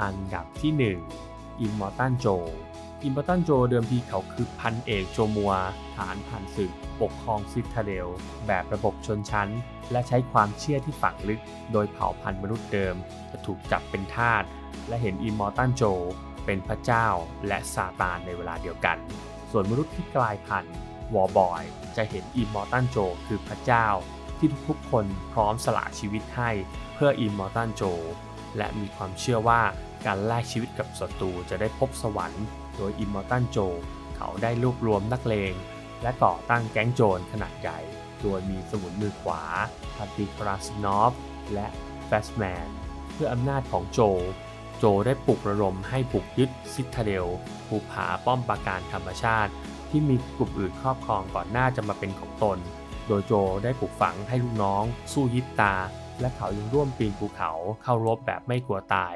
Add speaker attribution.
Speaker 1: อันดับที่ 1 อิมมอร์ตันโจ อิมมอร์ตันโจเดิมทีเขาคือพันเอกโจมัว ฐานผ่านศึก ปกครองซิตาเดล แบบระบบชนชั้น และใช้ความเชื่อที่ฝังลึก โดยเผ่าพันธุ์มนุษย์เดิม จะถูกจับเป็นทาส และเห็นอิมมอร์ตันโจ เป็นพระเจ้าและซาตานในเวลาเดียวกัน ส่วนมนุษย์ที่กลายพันธุ์วอร์บอย จะเห็นอิมมอร์ตันโจ คือพระเจ้า ที่ทุกๆคนพร้อมสละชีวิตให้เพื่ออิมมอร์ตันโจ และมีความเชื่อว่าการแลกชีวิตกับศัตรูจะได้พบสวรรค์ โดยอิมมอร์ตันโจ เขาได้รวบรวมนักเลง และก่อตั้งแก๊งโจรขนาดใหญ่ โดยมีสมุนมือขวาพาติคราสนอฟ และแฟสแมน เพื่ออำนาจของโจ โจได้ปลุกระดมให้ปลุกยึดซิตาเดล ภูผาป้อมปราการธรรมชาติ ที่มีกลุ่มอื่นครอบครองก่อนหน้าจะมาเป็นของตน โดยโจได้ปลูกฝังให้ลูกน้อง สู้ยิบตา และเขายังร่วมปีนภูเขาเข้ารบแบบไม่กลัวตาย